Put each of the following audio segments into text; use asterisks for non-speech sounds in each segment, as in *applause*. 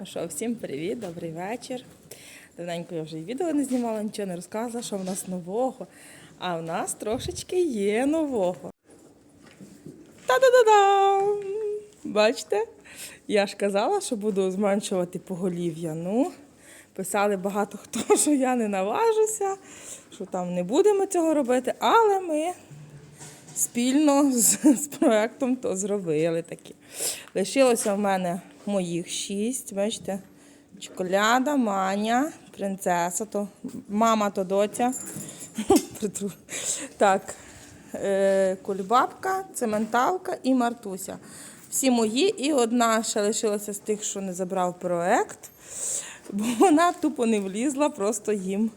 Ну що, всім привіт, добрий вечір. Давненько я вже і відео не знімала, нічого не розказувала, що в нас нового. А в нас трошечки є нового. Та-да-да-дам! Бачите? Я ж казала, що буду зменшувати поголів'я. Ну, писали багато хто, *laughs* що я не наважуся, що там не будемо цього робити, але ми спільно з, з проектом то зробили такі. Лишилося в мене моїх шість. Бачите, чоколяда, маня, принцеса, то мама то доця. *laughs* Так, е, кульбабка, цементалка і Мартуся. Всі мої, і одна ще лишилася з тих, що не забрав проект, бо вона тупо не влізла просто їм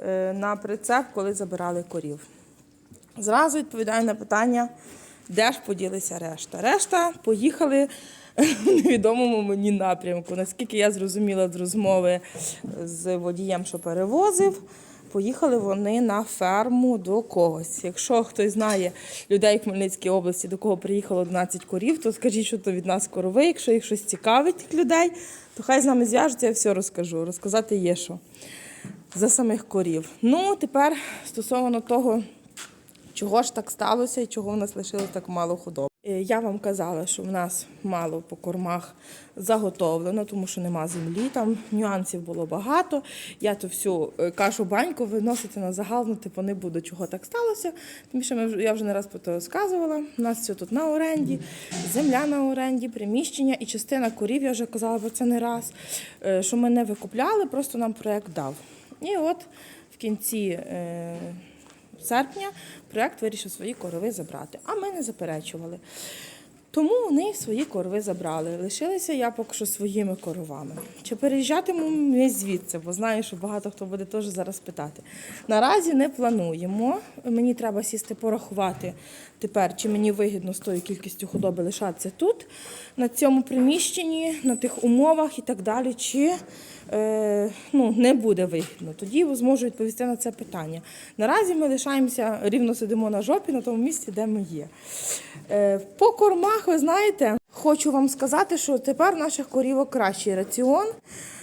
е, на прицеп, коли забирали корів. Зразу відповідаю на питання, де ж поділися решта. Решта поїхали в невідомому мені напрямку. Наскільки я зрозуміла з розмови з водієм, що перевозив, поїхали вони на ферму до когось. Якщо хтось знає людей в Хмельницькій області, до кого приїхало 11 корів, то скажіть, що то від нас корови. Якщо їх щось цікавить тих людей, то хай з нами зв'яжуться, я все розкажу. Розказати є що за самих корів. Ну, тепер стосовно того. Чого ж так сталося і чого в нас лишилось так мало худоби? Е, Я вам казала, що в нас мало по кормах заготовлено, тому що нема землі, там нюансів було багато. Я ту всю е, кашу баньку виносити на загал, ну типу не буду, чого так сталося. Тому що ми я вже не раз про це розказувала. У нас все тут на оренді, земля на оренді, приміщення і частина корів, я вже казала про це не раз, е, що ми не викупляли, просто нам проєкт дав. І от в кінці. Серпня проєкт вирішив свої корови забрати, а ми не заперечували. Тому вони свої корови забрали. Лишилися я поки що своїми коровами. Чи переїжджатимемо ми звідси, бо знаю, що багато хто буде теж зараз питати. Наразі не плануємо. Мені треба сісти порахувати тепер, чи мені вигідно з тою кількістю худоби лишатися тут, на цьому приміщенні, на тих умовах і так далі. Чи е, ну, не буде вигідно. Тоді зможу відповісти на це питання. Наразі ми лишаємося, рівно сидимо на жопі на тому місці, де ми є. Е, по кормах, ви знаєте, хочу вам сказати, що тепер наших корівок кращий раціон.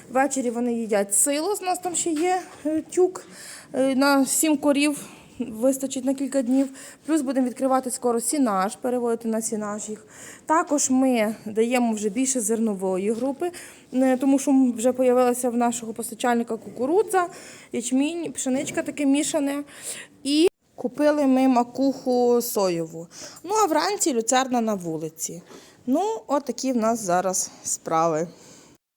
Ввечері вони їдять силос, у нас там ще є е, тюк е, на 7 корів. Вистачить на кілька днів. Плюс будемо відкривати скоро сінаж, переводити на сінаж їх. Також ми даємо вже більше зернової групи, е, тому що вже з'явилася в нашого постачальника кукурудза, ячмінь, пшеничка таке мішане. І купили ми макуху соєву. Ну а вранці люцерна на вулиці. Ну, от в нас зараз справи.